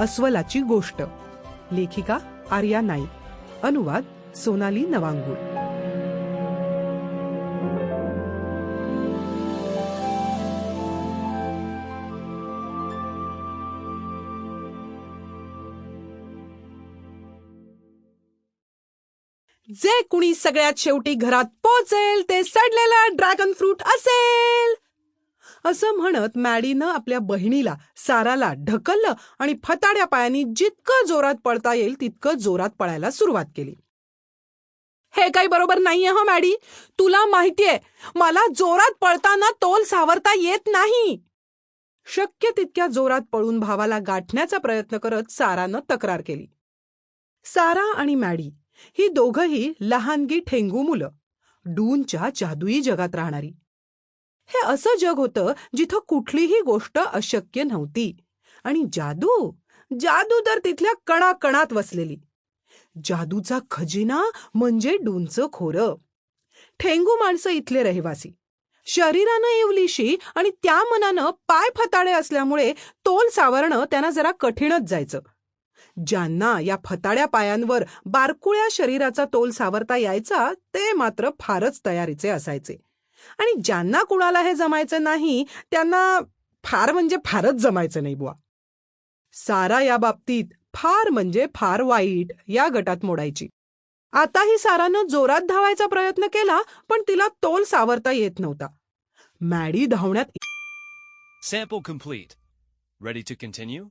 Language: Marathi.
अस्वलाची गोष्ट. लेखिका आर्या नाईक. अनुवाद सोनाली नवांगूळ. जे कुणी सगळ्यात शेवटी घरात पोहोचेल ते सडलेला ड्रॅगन फ्रूट असेल. असं म्हणत मॅडीनं आपल्या बहिणीला साराला ढकललं आणि फताड्या पायांनी जितकं जोरात पळता येईल तितकं जोरात पळायला सुरुवात केली. हे काही बरोबर नाहीये हो मॅडी. तुला माहितीये मला जोरात पळताना तोल सावरता येत नाही. शक्य तितक्या जोरात पळून भावाला गाठण्याचा प्रयत्न करत सारानं तक्रार केली. सारा आणि मॅडी ही दोघंही लहानगी ठेंगू मुलं डूनच्या जादुई जगात राहणारी. हे असं जग होतं जिथं कुठलीही गोष्ट अशक्य नव्हती. आणि जादू? जादू तर तिथल्या कणाकणात वसलेली. जादूचा खजिना म्हणजे डूनचं खोरं. ठेंगू माणसं इथले रहिवासी. शरीरानं येवलीशी आणि त्या मनानं पाय फताळे असल्यामुळे तोल सावरणं त्यांना जरा कठीणच जायचं. ज्यांना या फताड्या पायांवर बारकुळ्या शरीराचा तोल सावरता यायचा ते मात्र फारच तयारीचे असायचे. आणि ज्यांना कुणाला हे जमायचं नाही त्यांना फार म्हणजे फारच जमायचं नाही बुवा सारा या बाबतीत फार म्हणजे फार वाईट या गटात मोडायची आताही सारानं जोरात धावायचा प्रयत्न केला पण तिला तोल सावरता येत नव्हता मॅडी धावण्यात Sample complete. Ready to continue?